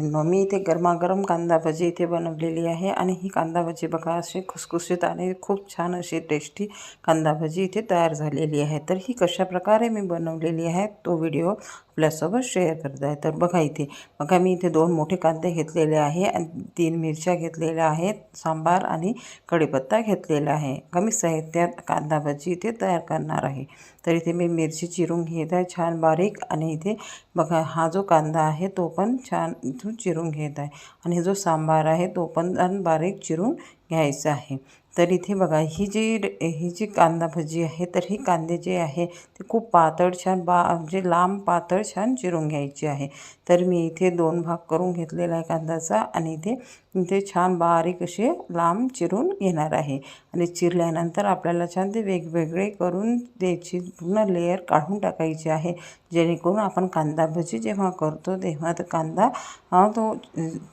मी इथे गरमागरम कांदा भजी इथे बनवलेली आहे आणि ही कांदा भजी बघा अशी खुसखुशीत आणि खूप छान अशी टेस्टी कांदा भजी इथे तयार झालेली आहे. तर ही कशा प्रकारे मी बनवलेली आहे तो व्हिडिओ आपल्यासोबत शेअर करत आहे. तर बघा इथे बघा मी इथे दोन मोठे कांदे घेतलेले आहे आणि तीन मिरच्या घेतलेल्या आहेत सांबार आणि कढीपत्ता घेतलेला आहे. कमी साहित्यात कांदा भजी इथे तयार करणार आहे. तर इथे मी मिरची चिरून घेत आहे छान बारीक आणि इथे बघा हा जो कांदा आहे तो पण छान इथून चिरून घेत आहे. आणि जो सांबार आहे तो पण बारीक चिरून घ्यायचा आहे. तर इथे बघा ही जी ही जी कांदा भजी आहे तर ही कांदे जे आहे ते खूप पातळ छान बा म्हणजे लांब पातळ छान चिरून घ्यायची आहे. तर मी इथे दोन भाग करून घेतलेला आहे कांद्याचा आणि इथे इथे छान बारीक असे लांब चिरून घेणार आहे. आणि चिरल्यानंतर आपल्याला छान ते वेगवेगळे करून त्याची पूर्ण लेअर काढून टाकायची आहे. जेणेकरून आपण कांदा भजी जेव्हा करतो तेव्हा तर कांदा हा तो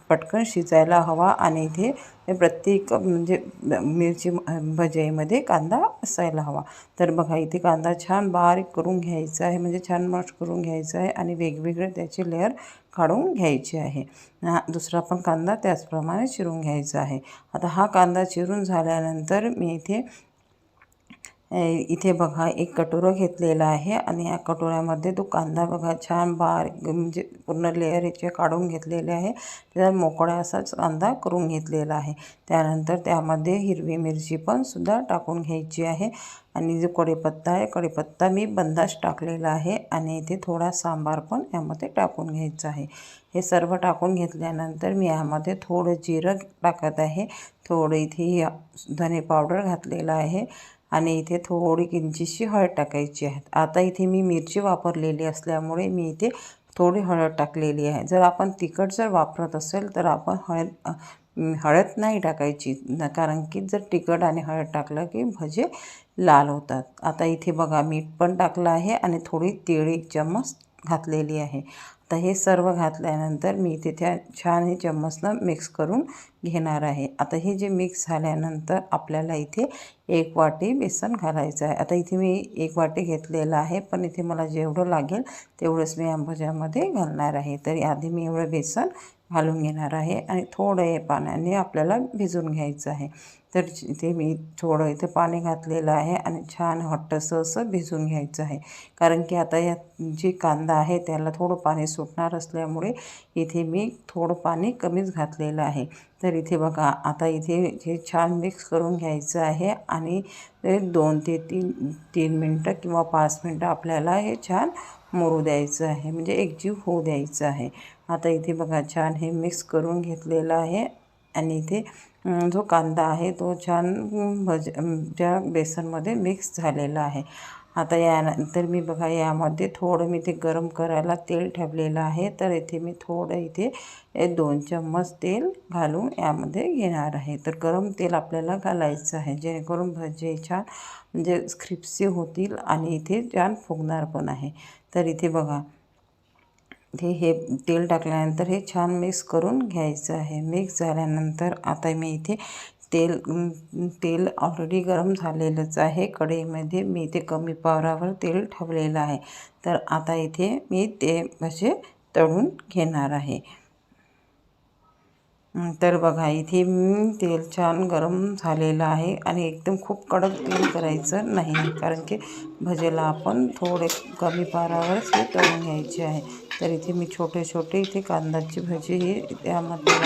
पटकन शिजायला हवा आणि इथे प्रत्येक म्हणजे मिरची भजाईमध्ये कांदा असायला हवा. तर बघा इथे कांदा छान बारीक करून घ्यायचा आहे म्हणजे छान मस्ट करून घ्यायचा आहे आणि वेगवेगळे त्याचे लेअर काढून घ्यायचे आहे. दुसरा पण कांदा त्याचप्रमाणे चिरून घ्यायचा आहे. आता हा कांदा चिरून झाल्यानंतर मी इथे इथे बघा एक कटोरं घेतलेला आहे आणि या कटोऱ्यामध्ये तो कांदा बघा छान बार म्हणजे पूर्ण लेअर याचे काढून घेतलेले आहे. त्याचा मोकळा असाच कांदा करून घेतलेला आहे. त्यानंतर त्यामध्ये हिरवी मिरची पण सुद्धा टाकून घ्यायची आहे. आणि जो कढीपत्ता आहे कढीपत्ता मी बंदाच टाकलेला आहे आणि इथे थोडा सांबार पण यामध्ये टाकून घ्यायचा आहे. हे सर्व टाकून घेतल्यानंतर मी यामध्ये थोडं जिरं टाकत आहे. थोडं इथे धने पावडर घातलेलं आहे. आणि इथे थोडी किंचितशी हळद टाकायची आहे आता इथे मी मिरची वापरलेली असल्यामुळे मी इथे थोडी हळद टाकलेली आहे. जर आपण तिखट जर वापरत असेल तर आपण हळद हळद नाही टाकायची. कारण की जर तिखट आणि हळद टाकलं की भजे लाल होतात. आता इथे बघा मीठ पण टाकलं आहे आणि थोडी तीळ एक चम्मच घातलेली आहे. आता हे सर्व घातल्यानंतर मी इथे त्या छान हे चम्मचनं मिक्स करून घेणार आहे. आता हे जे मिक्स झाल्यानंतर आपल्याला इथे एक वाटी बेसन घालायचं आहे. आता इथे मी एक वाटी घेतलेलं आहे पण इथे मला जेवढं लागेल तेवढंच मी आंबोजामध्ये घालणार आहे. तर आधी मी एवढं बेसन घालून घेणार आहे आणि थोडं हे पाण्याने आपल्याला भिजून घ्यायचं आहे. तर इथे मी थोडं इथे पाणी घातलेलं आहे आणि छान हट्टसं असं भिजून घ्यायचं आहे. कारण की आता या जे कांदा आहे त्याला थोडं पाणी सुटणार असल्यामुळे इथे मी थोडं पाणी कमीच घातलेलं आहे. तर इथे बघा आता इथे हे छान मिक्स करून घ्यायचं आहे आणि दोन ते तीन तीन मिनटं किंवा पाच मिनटं आपल्याला हे छान मोरू द्यायचं आहे. म्हणजे एकजीव होऊ द्यायचं आहे. आता इथे बघा छान हे मिक्स करून घेतलेलं आहे आणि इथे जो कांदा आहे तो छान भज त्या बेसनमध्ये मिक्स झालेला आहे. आता यानंतर मी बघा यामध्ये थोडं मी ते गरम करायला तेल ठेवलेलं आहे. तर इथे मी थोडं इथे दोन चम्मच तेल घालून यामध्ये घेणार आहे. तर गरम तेल आपल्याला घालायचं आहे. जेणेकरून भजे छान म्हणजे क्रिप्सी होतील आणि इथे छान फुगणार पण आहे. तर इथे बघा ते हे तेल टाकल्यानंतर हे छान मिक्स करून घ्यायचं आहे. मिक्स झाल्यानंतर आता मी इथे तेल तेल ऑलरेडी गरम झालेलंच आहे. कढईमध्ये मी इथे कमी पावरावर तेल ठेवलेलं आहे. तर आता इथे मी ते असे तळून घेणार आहे. तर बघा इथे तेल छान गरम झालेलं आहे आणि एकदम खूप कडक तेल करायचं नाही कारण की भजेला आपण थोडे कमी पारावरच हे तळून घ्यायचे आहे. तर इथे मी छोटे छोटे इथे कांद्याची भजी ही त्यामध्ये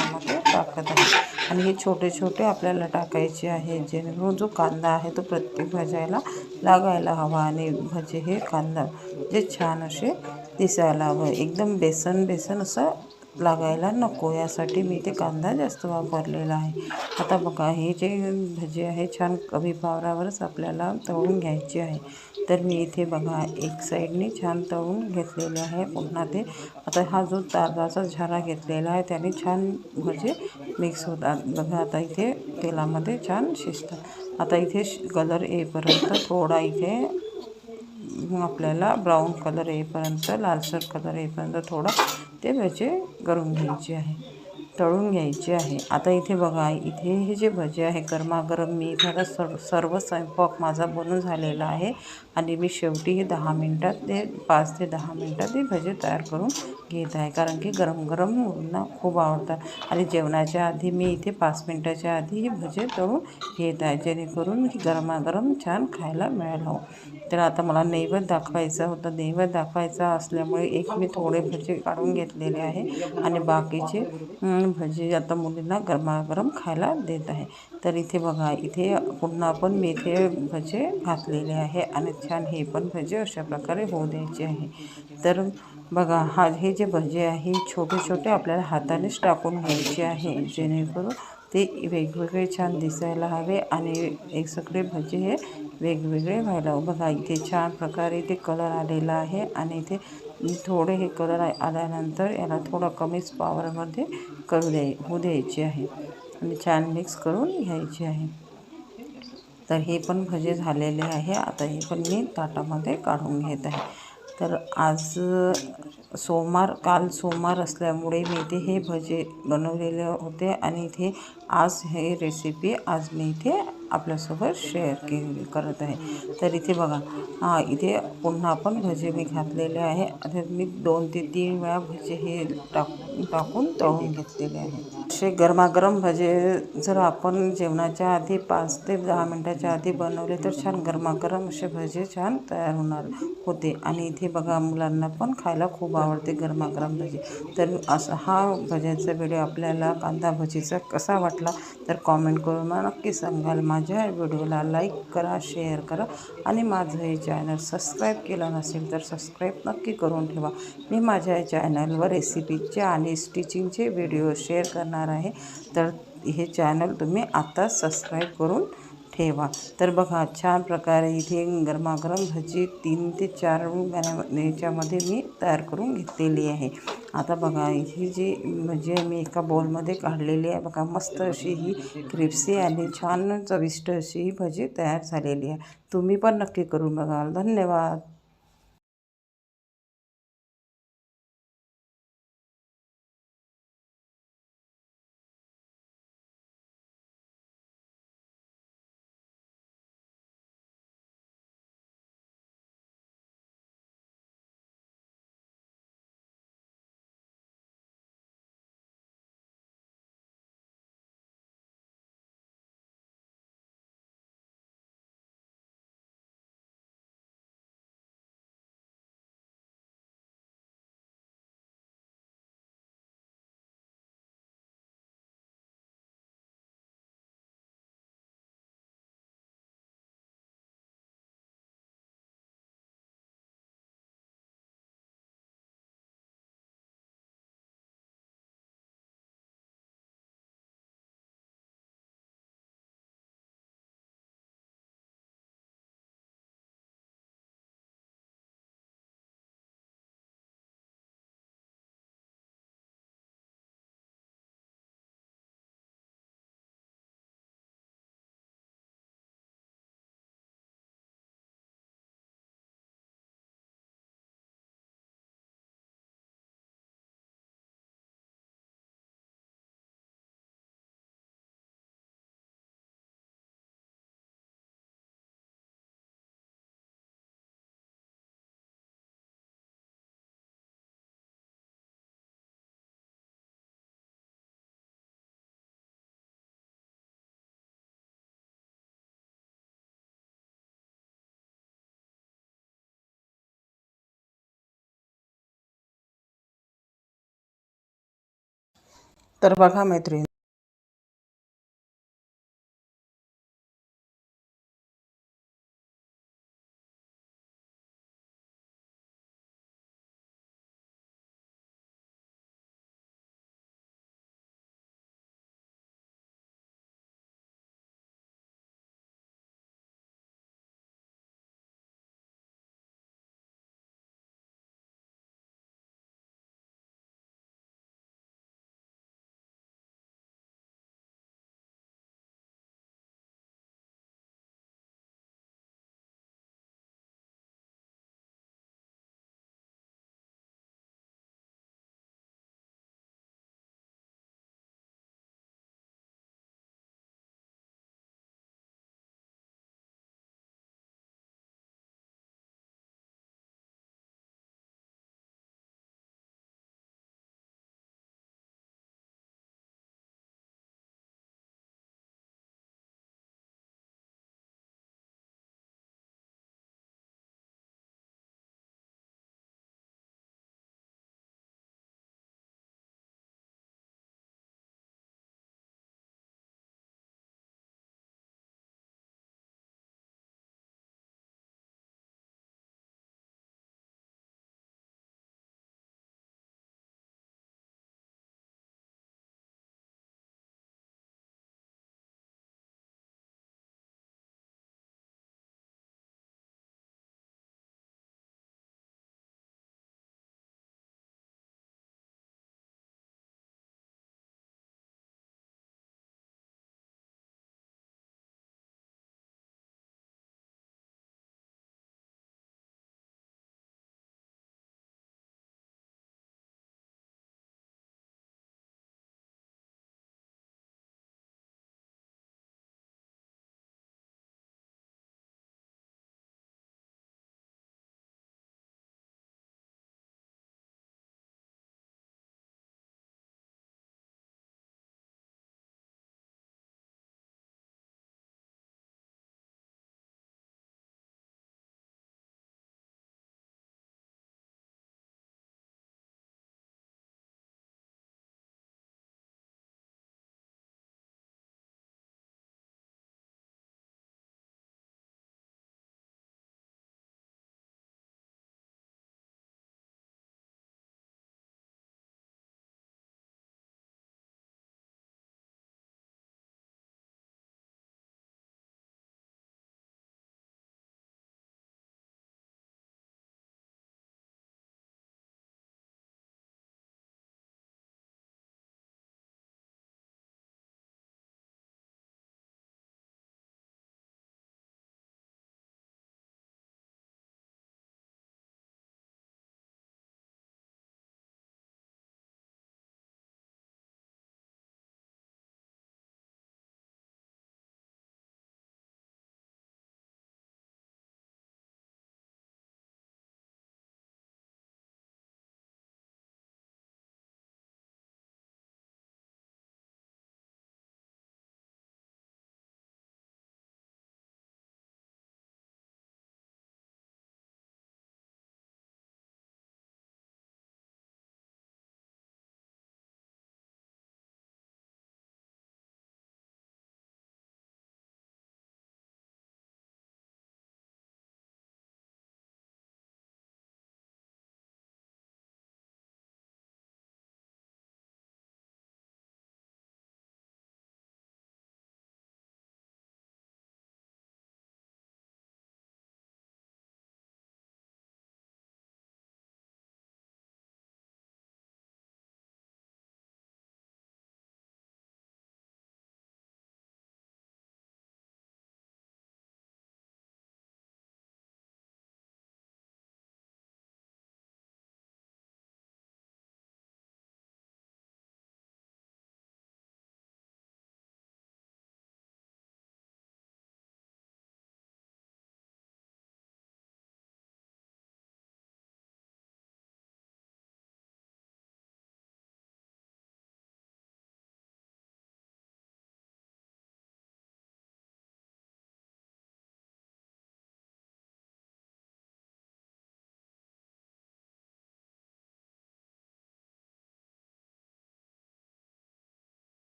टाकत आहे. आणि हे छोटे छोटे आपल्याला टाकायचे आहे जेणेकरून जो कांदा आहे तो प्रत्येक भजायला लागायला हवा आणि भजे हे कांदा जे छान असे दिसायला हवं. एकदम बेसन बेसन असं लागायला नको. यासाठी मी ते कांदा जास्त वापरलेला आहे. आता बघा हे जे भजी आहे छान कमी पावरावरच आपल्याला तळून घ्यायची आहे. तर मी इथे बघा एक साईडने छान तळून घेतलेले आहे. पुन्हा ते आता हा जो तांदळाचा झारा घेतलेला आहे त्याने छान भजे मिक्स होतात. बघा आता इथे तेलामध्ये छान शिजतात. आता इथे कलर येईपर्यंत थोडा इथे आपल्याला ब्राऊन कलर येईपर्यंत लालसर कलर येईपर्यंत थोडा ते त्याचे करून घ्यायचे आहे. तळून घ्यायचे आहे. आता इथे बघा इथे हे जे भजे आहे गरमागरम मी इथे सर्व सर्व स्वयंपाक माझा बनून झालेला आहे. आणि मी शेवटी हे दहा मिनटात ते पाच ते दहा मिनटात हे भजे तयार करून घेत आहे. कारण की गरम गरम मुलांना खूप आवडतात. आणि जेवणाच्या आधी मी इथे पाच मिनटाच्या आधी हे भजे तळून घेत आहे जेणेकरून गरमागरम छान खायला मिळालं. हो. तर आता मला नैवेद्य दाखवायचा होता. नैवेद्य दाखवायचा असल्यामुळे एक मी थोडे भजे काढून घेतलेले आहे. आणि बाकीचे भजी आता मुलींना गरमागरम खायला देत आहे. तर इथे बघा इथे पुन्हा पण मेथे भजे घातलेले आहे आणि छान हे पण भजे अशा प्रकारे होऊ द्यायचे आहे. तर बघा हा हे जे भजे आहे छोटे छोटे आपल्याला हातानेच टाकून घ्यायचे आहे. जेणेकरून ते वेगवेगळे छान दिसायला हवे आणि एक सगळे भजे हे वेगवेगळे व्हायला बघा इथे छान प्रकारे ते कलर आलेला आहे आणि इथे थोडे हे कलर आल्यानंतर याला थोडं कमीच पावरमध्ये करू द्याय होऊ द्यायचे आहे. आणि छान मिक्स करून घ्यायची आहे. तर हे पण भजे झालेले आहे. आता हे पण मी ताटामध्ये काढून घेत आहे. तर आज सोमवार काल सोमवार असल्यामुळे मी इथे हे भजे बनवलेले होते. आणि इथे आज हे रेसिपी आज मी इथे आपल्यासोबत शेअर के करत आहे. तर इथे बघा हां इथे पुन्हा पण भजे मी घातलेले आहे. आता मी दोन ते तीन वेळा भजे हे टाक टाकून तळून घेतलेले आहे असे गरमागरम भजे जर आपण जेवणाच्या आधी पाच ते दहा मिनटाच्या आधी बनवले तर छान गरमागरम असे भजे छान तयार होणार होते. आणि इथे बघा मुलांना पण खायला खूप आवडते गरमागरम भजे. तर असा हा भज्याचा व्हिडिओ आपल्याला कांदा भजीचा कसा वाटला तर कॉमेंट करून मला नक्की सांगाल. माझ्या माझ्या व्हिडिओला लाईक करा शेअर करा आणि माझं हे चॅनल सबस्क्राईब केलं नसेल तर सबस्क्राईब नक्की करून ठेवा. मी माझ्या चॅनलवर रेसिपीचे आणि स्टिचिंगचे व्हिडिओ शेअर करणार आहे. तर हे चॅनल तुम्ही आत्ताच सबस्क्राईब करून ठेवा. तर बघा छान प्रकारे इथे गरमागरम भजी तीन ते चार याच्यामध्ये मी तयार करून घेतलेली आहे. आता बघा ही जी म्हणजे मी एका बॉलमध्ये काढलेली आहे. बघा मस्त अशी ही क्रिप्सी आणि छान चविष्ट अशी ही भजी तयार झालेली आहे. तुम्ही पण नक्की करून बघाल. धन्यवाद. तर बघा मैत्रीण.